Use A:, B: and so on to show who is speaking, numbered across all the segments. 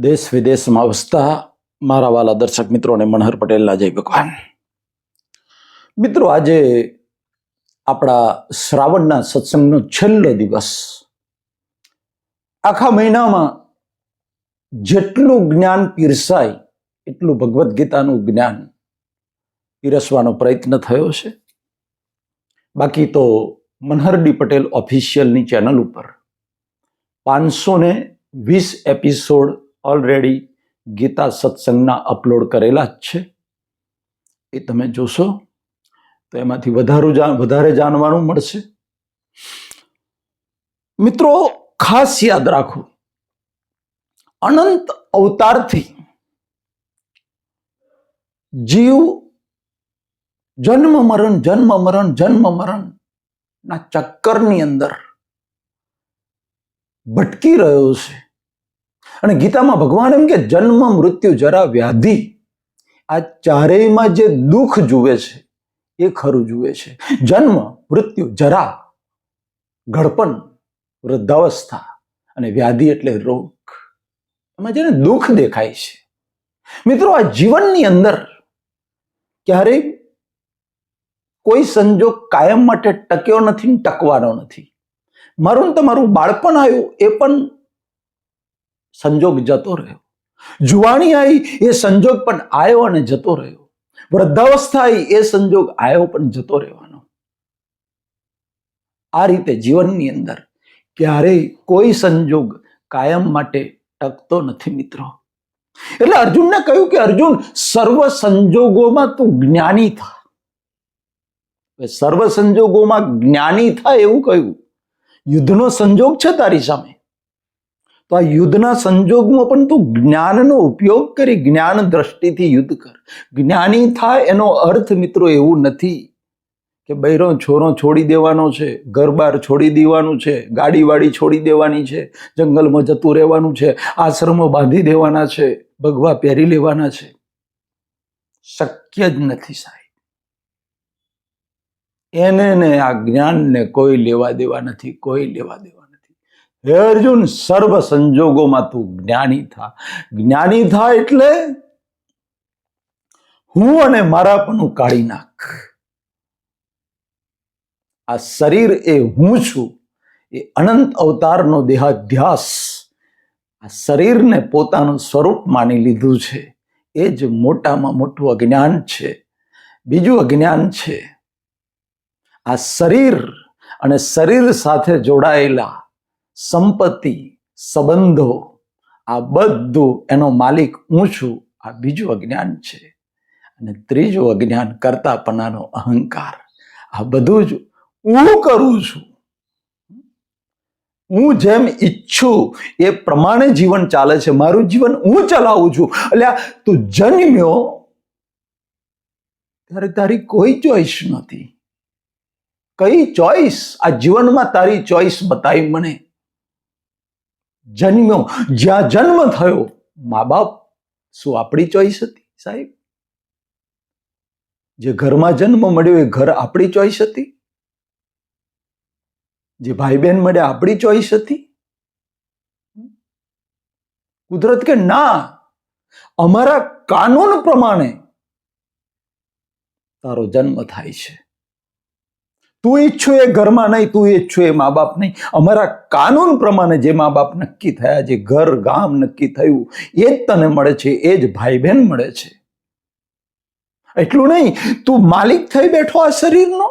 A: દેશ વિદેશમાં વસતા મારા વાલા દર્શક મિત્રોને મનહર પટેલના જય ભગવાન. મિત્રો, આજે આપણા શ્રાવણના સત્સંગનો છેલ્લો દિવસ. આખા મહિનામાં જેટલું જ્ઞાન પીરસાય, એટલું ભગવદ્ ગીતાનું જ્ઞાન પીરસવાનો પ્રયત્ન થયો છે. બાકી તો મનહરડી પટેલ ઓફિશિયલની ચેનલ ઉપર પાંચસો ને વીસ એપિસોડ ઓલરેડી ગીતા સત્સંગના અપલોડ કરેલા જ છે. એ તમે જોશો તો એમાંથી વધારું જા વધારે જાણવાનું મળશે. મિત્રો, ખાસ યાદ રાખો, અનંત અવતારથી જીવ જન્મ મરણ જન્મ મરણ જન્મ મરણ ના ચક્કરની અંદર ભટકી રહ્યો છે. અને ગીતામાં ભગવાન એમ કે જન્મ, મૃત્યુ, જરા વ્યાધિ. આ ચારેયમાં જે દુઃખ જુએ છે, એ ખરું જુએ છે. જન્મ, મૃત્યુ, જરા ઘડપણ વૃદ્ધાવસ્થા અને વ્યાધિ એટલે રોગ. એમાં જેને દુઃખ દેખાય છે. મિત્રો, આ જીવનની અંદર ક્યારેય કોઈ સંજોગ કાયમ માટે ટક્યો નથી ટકવાનો નથી. મારું તમારું બાળપણ આવ્યું એ પણ સંજોગ જતો રહ્યો. જુવાણી આવી એ સંજોગ પણ આવ્યો અને જતો રહ્યો. વૃદ્ધાવસ્થા આવી એ સંજોગ આવ્યો પણ જતો રહેવાનો. આ રીતે જીવનની અંદર ક્યારેય કોઈ સંજોગ કાયમ માટે ટકતો નથી મિત્રો. એટલે અર્જુનને કહ્યું કે અર્જુન, સર્વ સંજોગોમાં તું જ્ઞાની થા. સર્વ સંજોગોમાં જ્ઞાની થાય એવું કહ્યું. યુદ્ધનો સંજોગ છે તારી સામે. તો આ યુદ્ધના સંજોગમાં પણ તું જ્ઞાનનો ઉપયોગ કરી જ્ઞાન દ્રષ્ટિથી યુદ્ધ કર. જ્ઞાની થાય એનો અર્થ મિત્રો એવું નથી કે બૈરો છોરો છોડી દેવાનો છે ઘર બાર છોડી દેવાનું છે ગાડીવાડી છોડી દેવાની છે, જંગલમાં જતું રહેવાનું છે, આશ્રમો બાંધી દેવાના છે, ભગવા પહેરી લેવાના છે. શક્ય જ નથી સાહેબ. એને ને આ જ્ઞાનને કોઈ લેવા દેવા નથી, કોઈ લેવા દેવા હે અર્જુન, સર્વ સંજોગોમાં તું જ્ઞાની થા. જ્ઞાની થા એટલે હું અને મારાપણું કાઢી નાખ. આ શરીર એ હું છું. એ અનંત અવતારનો દેહાધ્યાસ આ શરીરને પોતાનું સ્વરૂપ માની લીધું છે. એ જ મોટામાં મોટું અજ્ઞાન છે. બીજું અજ્ઞાન છે. આ શરીર અને શરીર સાથે જોડાયેલા સંપત્તિ, સંબંધો, આ બધું એનો માલિક હું છું, આ બીજું અજ્ઞાન છે. અને ત્રીજું અજ્ઞાન કરતાપણાનો અહંકાર. આ બધું જ હું કરું છું. હું જેમ ઈચ્છું એ પ્રમાણે જીવન ચાલે છે. મારું જીવન હું ચલાવું છું. એટલે તું જન્મ્યો ત્યારે તારી કોઈ ચોઈસ નથી. કઈ ચોઈસ? આ જીવનમાં તારી ચોઈસ બતાવી મને. જન્મ્યો. જ્યાં જન્મ થયો મા બાપ શું આપણી ચોઈસ હતી, સાહેબ? જે ઘરમાં જન્મ મળ્યો એ ઘર આપણી ચોઈસ હતી? જે ભાઈ બહેન મળ્યા આપણી ચોઈસ હતી? કુદરત કે ના, અમારા કાનૂન પ્રમાણે તારો જન્મ થાય છે. તું ઈચ્છું એ ઘરમાં નહીં, તું ઈચ્છું એ મા બાપ નહીં. અમારા કાનૂન પ્રમાણે જે મા બાપ નક્કી થયા, જે ઘર ગામ નક્કી થયું, એ જ તને મળે છે, એ જ ભાઈ બહેન મળે છે. એટલું નહીં, તું માલિક થઈ બેઠો આ શરીરનો.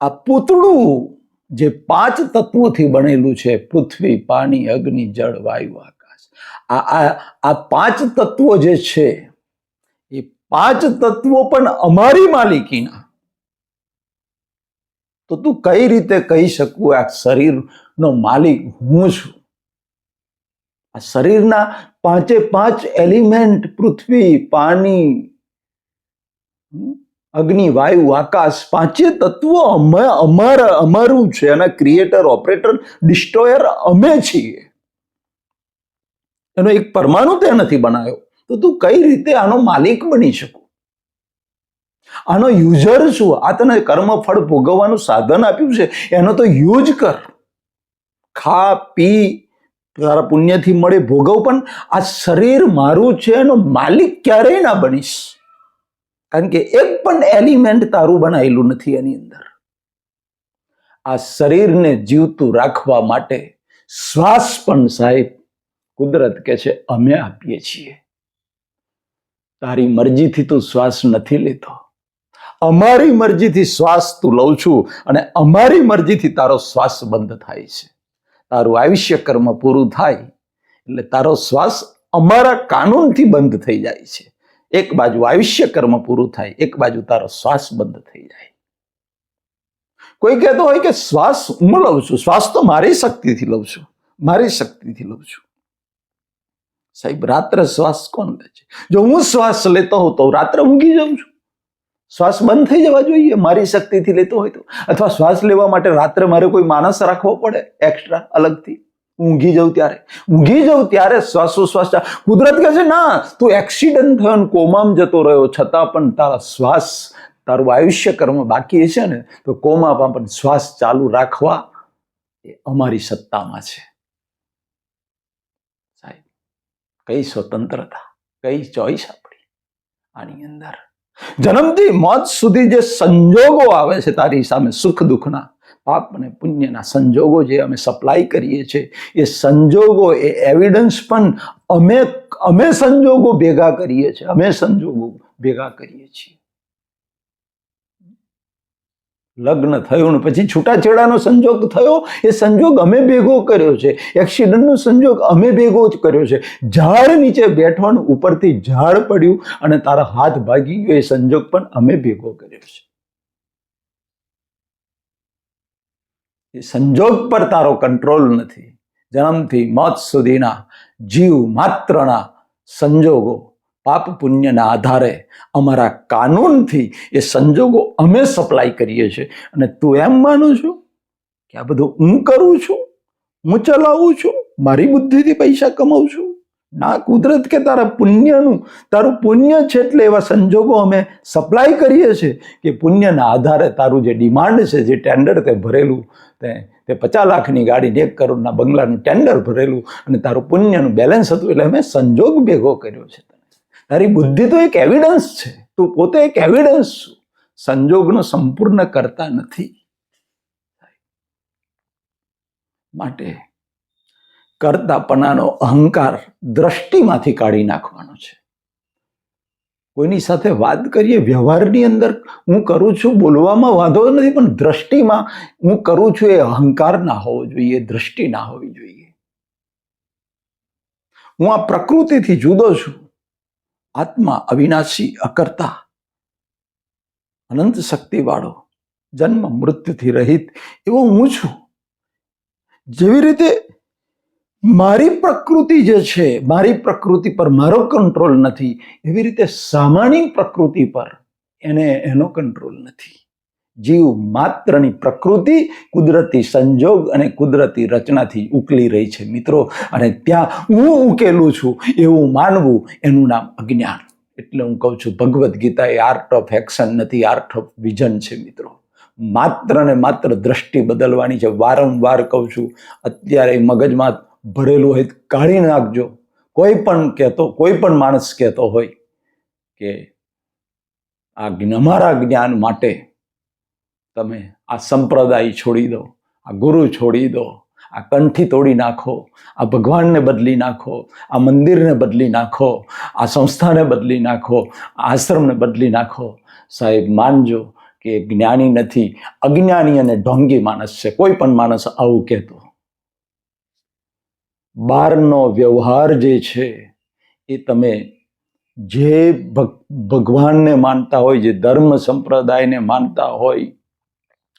A: આ પૂતળું જે પાંચ તત્વોથી બનેલું છે, પૃથ્વી, પાણી, અગ્નિ, જળ, વાયુ, આકાશ. આ આ પાંચ તત્વો જે છે, એ પાંચ તત્વો પણ અમારી માલિકીના. તો તું કઈ રીતે કહી શકું, આ શરીરનો માલિક હું છું? આ શરીરના પાંચે પાંચ એલિમેન્ટ, પૃથ્વી, પાણી અગ્નિ, વાયુ, આકાશ, પાંચે તત્વો અમે, અમારા, અમારું છે એના ક્રિએટર ઓપરેટર ડિસ્ટ્રોયર અમે છીએ. એનો એક પરમાણુ તે નથી બનાવ્યો. તો તું કઈ રીતે આનો માલિક બની શકું? આનો યુઝર શું? આ તને કર્મ ફળ ભોગવવાનું સાધન આપ્યું છે? એનો તો યુઝ કર. ખા, પી, તારા પુણ્યથી મળે ભોગવ, પણ આ શરીર મારું છે, એનો માલિક ક્યારેય ના બનીશ. કારણ કે એક પણ એલિમેન્ટ તારું બનાવેલું નથી એની અંદર. આ શરીરને જીવતું રાખવા માટે શ્વાસ પણ સાહેબ કુદરત કે છે, અમે આપીએ છીએ. તારી મરજીથી તું શ્વાસ નથી લેતો. અમારી મરજીથી શ્વાસ તું લઉં છું અને અમારી મરજીથી તારો શ્વાસ બંધ થાય છે. તારું આયુષ્ય કર્મ પૂરું થાય એટલે તારો શ્વાસ અમારા કાનૂનથી બંધ થઈ જાય છે. એક બાજુ આયુષ્ય કર્મ પૂરું થાય, એક બાજુ તારો શ્વાસ બંધ થઈ જાય. કોઈ કહેતો હોય કે શ્વાસ હું લઉં છું, શ્વાસ તો મારી શક્તિથી લઉં છું, મારી શક્તિથી લઉં છું. સાહેબ, રાત્રે શ્વાસ કોણ લે છે? જો હું શ્વાસ લેતો હોઉં તો રાત્રે ઊંઘી જાઉં છું? શ્વાસ બંધ થઈ જવા જોઈએ. મારી શક્તિથી લેતો હોય તો. અથવા શ્વાસ લેવા માટે રાત્રે મારે કોઈ માણસ રાખવો પડે એક્સ્ટ્રા અલગથી. ઊંઘી જાઉં ત્યારે. ઊંઘી જાઉં ત્યારે શ્વાસોશ્વાસ કુદરત કહે છે, ના, તું એક્સિડન્ટ થયો ને કોમામ જતો રહ્યો. છતાં પણ તારા શ્વાસ તારું આયુષ્ય કર્મ બાકી છે ને, તો કોમામાં પણ શ્વાસ ચાલુ રાખવા એ અમારી સત્તામાં છે. સાહેબ, કઈ સ્વતંત્રતા, કઈ ચોઈસ આપણી? આની અંદર જન્મથી મોત સુધી જે સંજોગો આવે છે તારી સામે સુખ દુઃખના, પાપ અને પુણ્યના સંજોગો જે અમે સપ્લાય કરીએ છીએ, એ સંજોગો, એ એવિડન્સ પણ અમે અમે સંજોગો ભેગા કરીએ છીએ, અમે સંજોગો ભેગા કરીએ છીએ. લગ્ન થયું ને પછી છૂટાછેડાનો સંજોગ થયો, એ સંજોગ અમે ભેગો કર્યો છે. એક્સિડન્ટનો સંજોગ અમે ભેગો જ કર્યો છે. ઝાડ નીચે બેઠો ને ઉપરથી ઝાડ પડ્યું અને તારા હાથ ભાગી ગયો, એ સંજોગ પણ અમે ભેગો કર્યો છે. એ સંજોગ પર તારો કંટ્રોલ નથી. જન્મથી મોત સુધીના જીવ માત્રના સંજોગો પાપ પુણ્યના આધારે અમારા કાનૂનથી એ સંજોગો અમે સપ્લાય કરીએ છીએ. અને તું એમ માનું છું કે આ બધું હું કરું છું? હું ચલાવું છું? મારી બુદ્ધિથી પૈસા કમાઉં છું? ના, કુદરત કે તારા પુણ્યનું? તારું પુણ્ય છે એટલે એવા સંજોગો અમે સપ્લાય કરીએ છીએ કે પુણ્યના આધારે તારું જે ડિમાન્ડ છે, જે ટેન્ડર તે ભરેલું, તે તે પચાસ લાખની ગાડી એક કરોડના બંગલાનું ટેન્ડર ભરેલું અને તારું પુણ્યનું બેલેન્સ હતું એટલે અમે સંજોગ ભેગો કર્યો છે. તારી બુદ્ધિ તો એક એવિડન્સ છે. તું પોતે એક એવિડન્સ છું. સંજોગનો સંપૂર્ણ કરતા નથી. માટે કરતાપણાનો અહંકાર દ્રષ્ટિમાંથી કાઢી નાખવાનો છે. કોઈની સાથે વાત કરીએ, વ્યવહારની અંદર હું કરું છું, બોલવામાં વાંધો નથી, પણ દ્રષ્ટિમાં હું કરું છું એ અહંકાર ના હોવો જોઈએ, દ્રષ્ટિ ના હોવી જોઈએ. હું આ પ્રકૃતિથી જુદો છું. આત્મા અવિનાશી અકર્તા. અનંત શક્તિવાળો, જન્મ મૃત્યુથી રહિત એવો હું છું. જેવી રીતે મારી પ્રકૃતિ જે છે, મારી પ્રકૃતિ પર મારો કંટ્રોલ નથી, એવી રીતે સામાન્ય પ્રકૃતિ પર એને એનો કંટ્રોલ નથી. જીવ માત્રની પ્રકૃતિ કુદરતી સંજોગ અને કુદરતી રચનાથી ઉકલી રહી છે. મિત્રો, અને ત્યાં હું ઉકેલું છું એવું માનવું એનું નામ અજ્ઞાન. એટલે હું કહું છું, ભગવદ્ ગીતા એ આર્ટ ઓફ એક્શન નથી આર્ટ ઓફ વિઝન છે મિત્રો. માત્ર ને માત્ર દ્રષ્ટિ બદલવાની છે. વારંવાર કહું છું, અત્યારે મગજમાં ભરેલું હોય કાઢી નાખજો. કોઈ પણ કહેતો, કોઈ પણ માણસ કહેતો હોય કે આ અમારા જ્ઞાન માટે તમે આ સંપ્રદાય છોડી દો, આ ગુરુ છોડી દો, આ કંઠી તોડી નાખો, આ ભગવાનને બદલી નાખો, આ મંદિરને બદલી નાખો, આ સંસ્થાને બદલી નાખો, આ આશ્રમને બદલી નાખો. સાહેબ, માનજો કે જ્ઞાની નથી, અજ્ઞાની અને ઢોંગી માણસ છે, કોઈ પણ માણસ આવું કહેતો. બહારનો વ્યવહાર જે છે, એ તમે જે ભગ- ભગવાનને માનતા હોય, જે ધર્મ સંપ્રદાયને માનતા હોય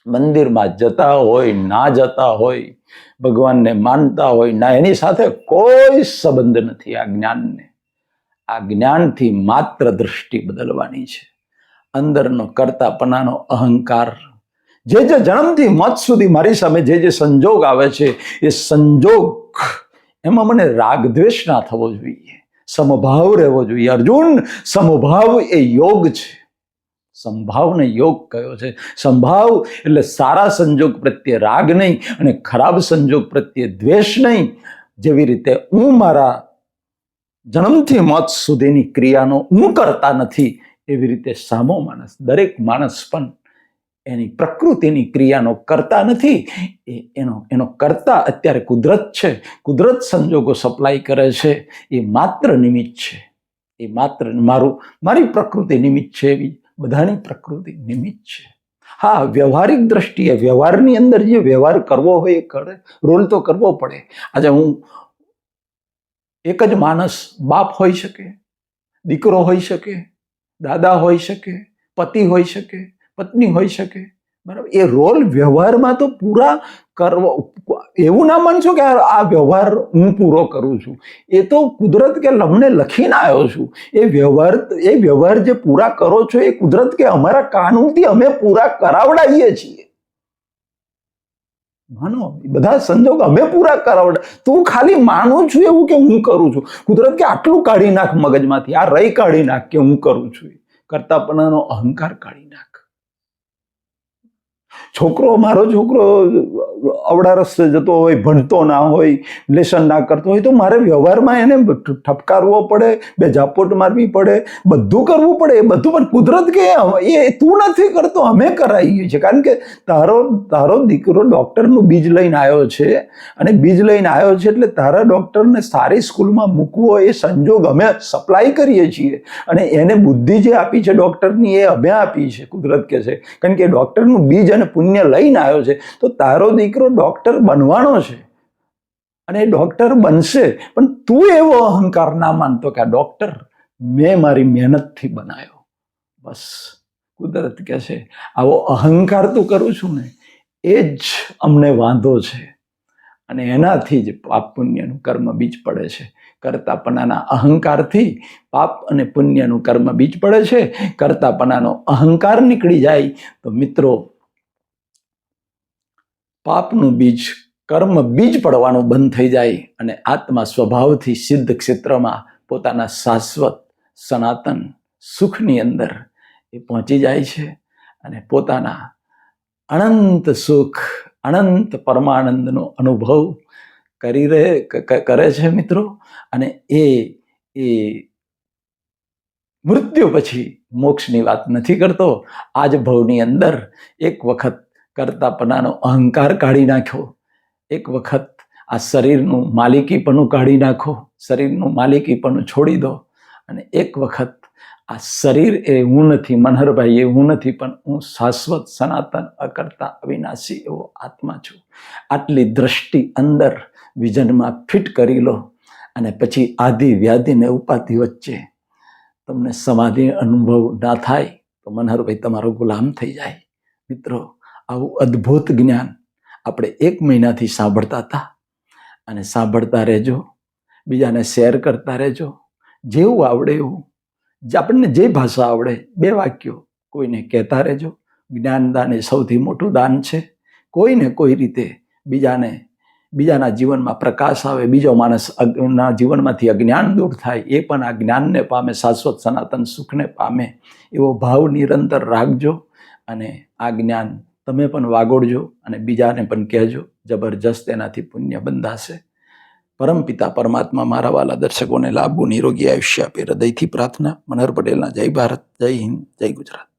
A: મંદિરમાં જતા હોય, ના જતા હોય, ભગવાનને માનતા હોય, ના, એની સાથે કોઈ સંબંધ નથી આ જ્ઞાનને. આ જ્ઞાનથી માત્ર દૃષ્ટિ બદલવાની છે. અંદરનો કરતાપણાનો અહંકાર. જે જે જન્મથી મત સુધી મારી સામે જે જે સંજોગ આવે છે, એ સંજોગ, એમાં મને રાગ દ્વેષ ના થવો જોઈએ. સમભાવ રહેવો જોઈએ. અર્જુન, સમભાવ એ યોગ છે. સંભાવને યોગ કયો છે? સંભાવ એટલે સારા સંજોગ પ્રત્યે રાગ નહીં અને ખરાબ સંજોગ પ્રત્યે દ્વેષ નહીં. જેવી રીતે હું મારા જન્મથી મોત સુધીની ક્રિયાનો હું કરતા નથી, એવી રીતે સામો માણસ, દરેક માણસ પણ એની પ્રકૃતિની ક્રિયાનો કરતા નથી. એ એનો એનો કરતા અત્યારે કુદરત છે. કુદરત સંજોગો સપ્લાય કરે છે. એ માત્ર નિમિત્ત છે. એ માત્ર મારું, મારી પ્રકૃતિ નિમિત્ત છે એવી બધાની પ્રકૃતિ નિમિત્ત છે. હા, વ્યવહારિક દ્રષ્ટિએ વ્યવહારની અંદર જે વ્યવહાર કરવો હોય એ કરે, રોલ તો કરવો પડે. આજે હું એક જ માણસ બાપ હોઈ શકે, દીકરો હોઈ શકે, દાદા હોઈ શકે, પતિ હોઈ શકે, પત્ની હોઈ શકે. બરાબર? એ રોલ વ્યવહારમાં તો પૂરા કરવો એવું ના માનશો કે આ વ્યવહાર હું પૂરો કરું છું. એ તો કુદરત કે લમને લખીને આવ્યો છું. એ વ્યવહાર એ વ્યવહાર જે પૂરા કરો છો એ કુદરત કે અમારા કાનૂનથી અમે પૂરા કરાવડાવીએ છીએ. માનો બધા સંજોગ અમે પૂરા કરાવડા તું ખાલી માનું છું એવું કે હું કરું છું? કુદરત કે આટલું કાઢી નાખ મગજમાંથી, આ રહી કાઢી નાખ કે હું કરું છું કરતાપણાનો અહંકાર કાઢી નાખ. છોકરો, મારો છોકરો અવડા રસ્તે જતો હોય, ભણતો ના હોય, લેસન ના કરતો હોય, તો મારે વ્યવહારમાં એને ઠપકારવો પડે, બે ઝાપોટ મારવી પડે, બધું કરવું પડે, એ બધું પણ કુદરત કે એ તું નથી કરતો, અમે કરાવીએ છીએ કારણ કે તારો તારો દીકરો ડૉક્ટરનું બીજ લઈને આવ્યો છે અને બીજ લઈને આવ્યો છે એટલે તારા ડૉક્ટરને સારી સ્કૂલમાં મૂકવો એ સંજોગ અમે સપ્લાય કરીએ છીએ. અને એને બુદ્ધિ જે આપી છે ડૉક્ટરની, એ અમે આપી છે, કુદરત કે છે. કારણ કે ડૉક્ટરનું બીજ અને પુણ્ય લઈને આવ્યો છે, તો તારો દીકરો ડૉક્ટર બનવાનો છે. અને એ ડૉક્ટર બનશે, પણ તું એવો અહંકાર ના માનતો કે આ ડૉક્ટર મેં મારી મહેનતથી બનાવ્યો બસ, કુદરત કહે છે, આવો અહંકાર તું કરું છું ને, એ જ અમને વાંધો છે. અને એનાથી જ પાપ પુણ્યનું કર્મ બીજ પડે છે. કરતાપણાના અહંકારથી પાપ અને પુણ્યનું કર્મ બીજ પડે છે. કરતાપણાનો અહંકાર નીકળી જાય. તો મિત્રો પાપનું બીજ, કર્મ બીજ પડવાનું બંધ થઈ જાય અને આત્મા સ્વભાવથી સિદ્ધ ક્ષેત્રમાં પોતાના શાશ્વત, સનાતન સુખની અંદર એ પહોંચી જાય છે અને પોતાના અનંત સુખ, અનંત પરમાનંદનો અનુભવ કરી રહે કરે છે મિત્રો. અને એ એ મૃત્યુ પછી મોક્ષની વાત નથી કરતો. આજ ભવની અંદર એક વખત કરતાપણાનો અહંકાર કાઢી નાખ્યો. એક વખત આ શરીરનું માલિકીપણું કાઢી નાખો, શરીરનું માલિકીપણું છોડી દો અને એક વખત આ શરીર એ હું નથી, મનહરભાઈ એ હું નથી, પણ હું શાશ્વત સનાતન અકર્તા અવિનાશી એવો આત્મા છું. આટલી દ્રષ્ટિ અંદર વિઝનમાં ફિટ કરી લો અને પછી આદિ વ્યાધિ ને ઉપાધિ વચ્ચે તમને સમાધિ અનુભવ ના થાય તો મનહરભાઈ તમારો ગુલામ થઈ જાય. મિત્રો આવું અદ્ભુત જ્ઞાન આપણે એક મહિનાથી સાંભળતા હતા. અને સાંભળતા રહેજો, બીજાને શેર કરતા રહેજો, જેવું આવડે એવું. આપણને જે ભાષા આવડે, બે વાક્યો કોઈને કહેતા રહેજો. જ્ઞાનદાન એ સૌથી મોટું દાન છે. કોઈને કોઈ રીતે બીજાને, બીજાના જીવનમાં પ્રકાશ આવે, બીજો માણસ ના જીવનમાંથી અજ્ઞાન દૂર થાય, એ પણ આ જ્ઞાનને પામે, શાશ્વત સનાતન સુખને પામે. એવો ભાવ નિરંતર રાખજો અને આ જ્ઞાન તમે પણ વાગોડજો અને બીજાને પણ કહેજો, જબરજસ્ત એનાથી પુણ્ય બંધાશે. પરમપિતા પરમાત્મા મારા વાલા દર્શકોને લાભવું નિરોગી આયુષ્ય આપે. હૃદયથી પ્રાર્થના, મનહર પટેલના જય ભારત, જય હિન્દ, જય ગુજરાત.